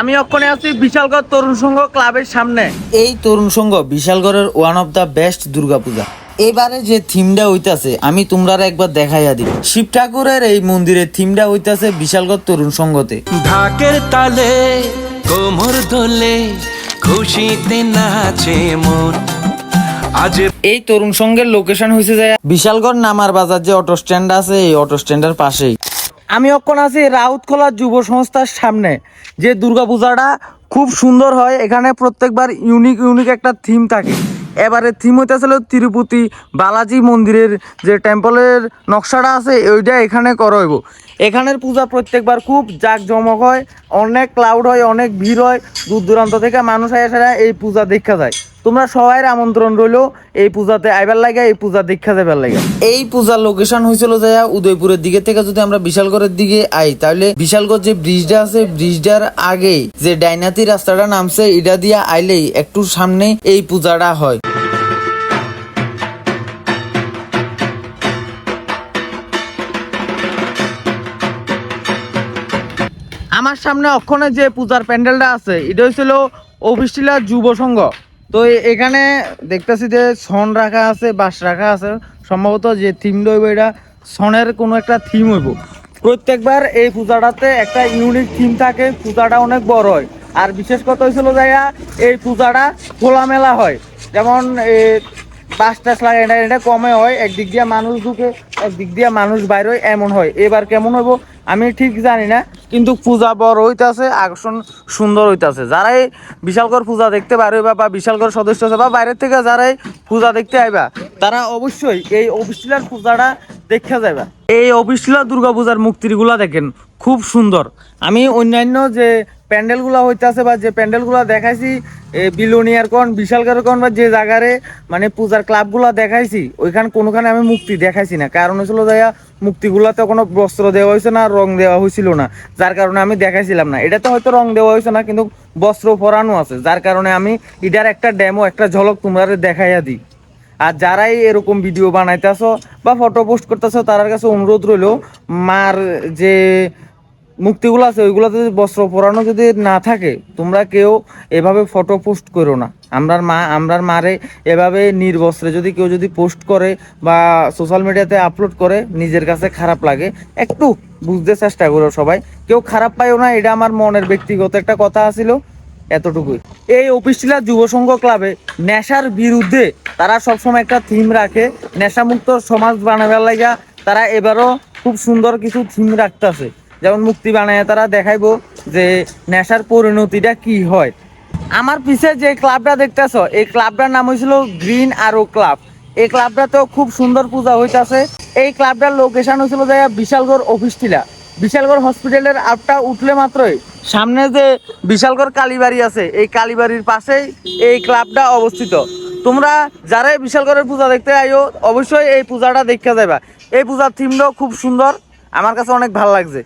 আমি অক্ষণে আছি বিশালগড় তরুণ সংঘ ক্লাবের সামনে। এই Tarun Sangha বিশালগড়ের one of the best Durga Puja. এবারে যে থিমটা হইতাছে আমি তোমরা একবার দেখাইয়া দিই শিব ঠাকুরের এই মন্দিরের থিমটা হইতাছে বিশালগড় তরুণ সংঘতে। ঢাকের তালে কোমর দোলে খুশিতে নাচে মন। আজ এই তরুণ সংঘের লোকেশন হয়েছে যে বিশালগড় নামার বাজার যে অটো স্ট্যান্ড আছে এই অটো স্ট্যান্ডের পাশেই। আমি অক্ষণ আছি রাউতখোলা যুব সংস্থার সামনে। যে দুর্গাপূজাটা খুব সুন্দর হয়, এখানে প্রত্যেকবার ইউনিক ইউনিক একটা থিম থাকে। এবারে থিম হইতেছিল তিরুপতি বালাজি মন্দিরের যে টেম্পলের নকশাটা আছে, ওইটা এখানে করা হইব। এখানের পূজা প্রত্যেকবার খুব জাঁকজমক হয়, অনেক ক্লাউড হয়, অনেক ভিড় হয়। দূর দূরান্ত থেকে মানুষ এসে এই পূজা দেখা যায়। তোমরা সবাই আমন্ত্রণ রইল এই পূজাতে আইবার লাগে এই পূজা দেখা যাবার লাগে। এই পূজার লোকেশন হয়েছিল যে উদয়পুরের দিকে থেকে যদি আমরা বিশালগড়ের দিকে আই তাহলে বিশালগড় যে ব্রিজটা আছে ব্রিজটার আগে যে ডাইনাতি রাস্তাটা নামছে এটা দিয়া আইলেই একটু সামনে এই পূজাটা হয়। আমার সামনে অক্ষণে যে পূজার প্যান্ডেলটা আছে এটা হয়েছিল অফিসটিলা যুব সংঘ। তো এখানে দেখতেছি যে সন রাখা আছে, বাঁশ রাখা আছে। সম্ভবত যে থিম হইব এটা, সনের কোনো একটা থিম হইব। প্রত্যেকবার এই পূজাটাতে একটা ইউনিক থিম থাকে, পূজাটা অনেক বড় হয়। আর বিশেষ কথা হয়েছিল যাইয়া এই পূজাটা খোলামেলা হয়। যেমন বাস টাস লাগে এটা এটা কমে হয়, একদিক দিয়ে মানুষ ঢুকে, একদিক দিয়ে মানুষ বাইরে হয়, এমন হয়। এবার কেমন হইব, আমি ঠিক জানি না। কিন্তু পূজা বড় হইতেছে, আকর্ষণ সুন্দর হইতেছে। যারাই বিশালগড় পূজা দেখতে পারবে বা বিশালগড় সদস্য আছে বা বাইরের থেকে যারাই পূজা দেখতে আইবা, তারা অবশ্যই এই অবিশিলার পূজাটা দেখা যাইবা। এই অবিশিলা দুর্গা পূজার মুক্তিগুলা দেখেন, খুব সুন্দর। আমি অন্যান্য যে প্যান্ডেলগুলা হইতাছে বা যে প্যান্ডেলগুলা দেখাইছি বিলোনিয়ার কোন বিশালগড় কোন বা যে জায়গারে মানে পূজার ক্লাবগুলা দেখাইছি, ওইখান কোনোখানে আমি মুক্তি দেখাইছি না। কারণ হয়েছিল যাইয়া মুক্তিগুলাতে কোনো বস্ত্র দেওয়া হয়েছে না, রং দেওয়া হয়েছিল না। যার কারণে আমি দেখাইছিলাম না। এটাতে হয়তো রং দেওয়া হয়েছে না, কিন্তু বস্ত্র পরানো আছে। যার কারণে আমি এটার একটা ডেমো, একটা ঝলক তোমরা দেখাইয়া দিই। আর যারাই এরকম ভিডিও বানাইতেছো বা ফটো পোস্ট করতেছো তার কাছে অনুরোধ রইল, মার যে মুক্তিগুলো আছে, ওইগুলোতে যদি বস্ত্র পরানো যদি না থাকে, তোমরা কেউ এভাবে ফটো পোস্ট করো না। আমরার মা, আমরার মারে এভাবে নির্বস্ত্রে যদি কেউ যদি পোস্ট করে বা সোশ্যাল মিডিয়াতে আপলোড করে, নিজের কাছে খারাপ লাগে, একটু বুঝতে চেষ্টা করো সবাই। কেউ খারাপ পাইও না, এটা আমার মনের ব্যক্তিগত একটা কথা আছিল, এতটুকুই। এই অফিসটিলা যুব সংঘ ক্লাবে নেশার বিরুদ্ধে তারা সবসময় একটা থিম রাখে, নেশামুক্ত সমাজ বানাবার লাগা তারা এবারও খুব সুন্দর কিছু থিম রাখতেছে। যেমন মুক্তি বানায়, তারা দেখাইবো যে নেশার পরিণতিটা কি হয়। আমার পিছে যে ক্লাবটা দেখতেছ, এই ক্লাবটার নাম হয়েছিল গ্রিন আরও ক্লাব। এই ক্লাবটাতেও খুব সুন্দর পূজা হইতাছে। এই ক্লাবটার লোকেশন হয়েছিল যে বিশালগড় অফিস টিলা বিশালগড় হসপিটালের আপটা উঠলে মাত্রই সামনে যে বিশালগড় কালীবাড়ি আছে, এই কালীবাড়ির পাশেই এই ক্লাবটা অবস্থিত। তোমরা যারাই বিশালগড়ের পূজা দেখতে আইও, অবশ্যই এই পূজাটা দেখতে যাবা এই পূজার থিমটাও খুব সুন্দর। আমার কাছে অনেক ভালো লাগছে।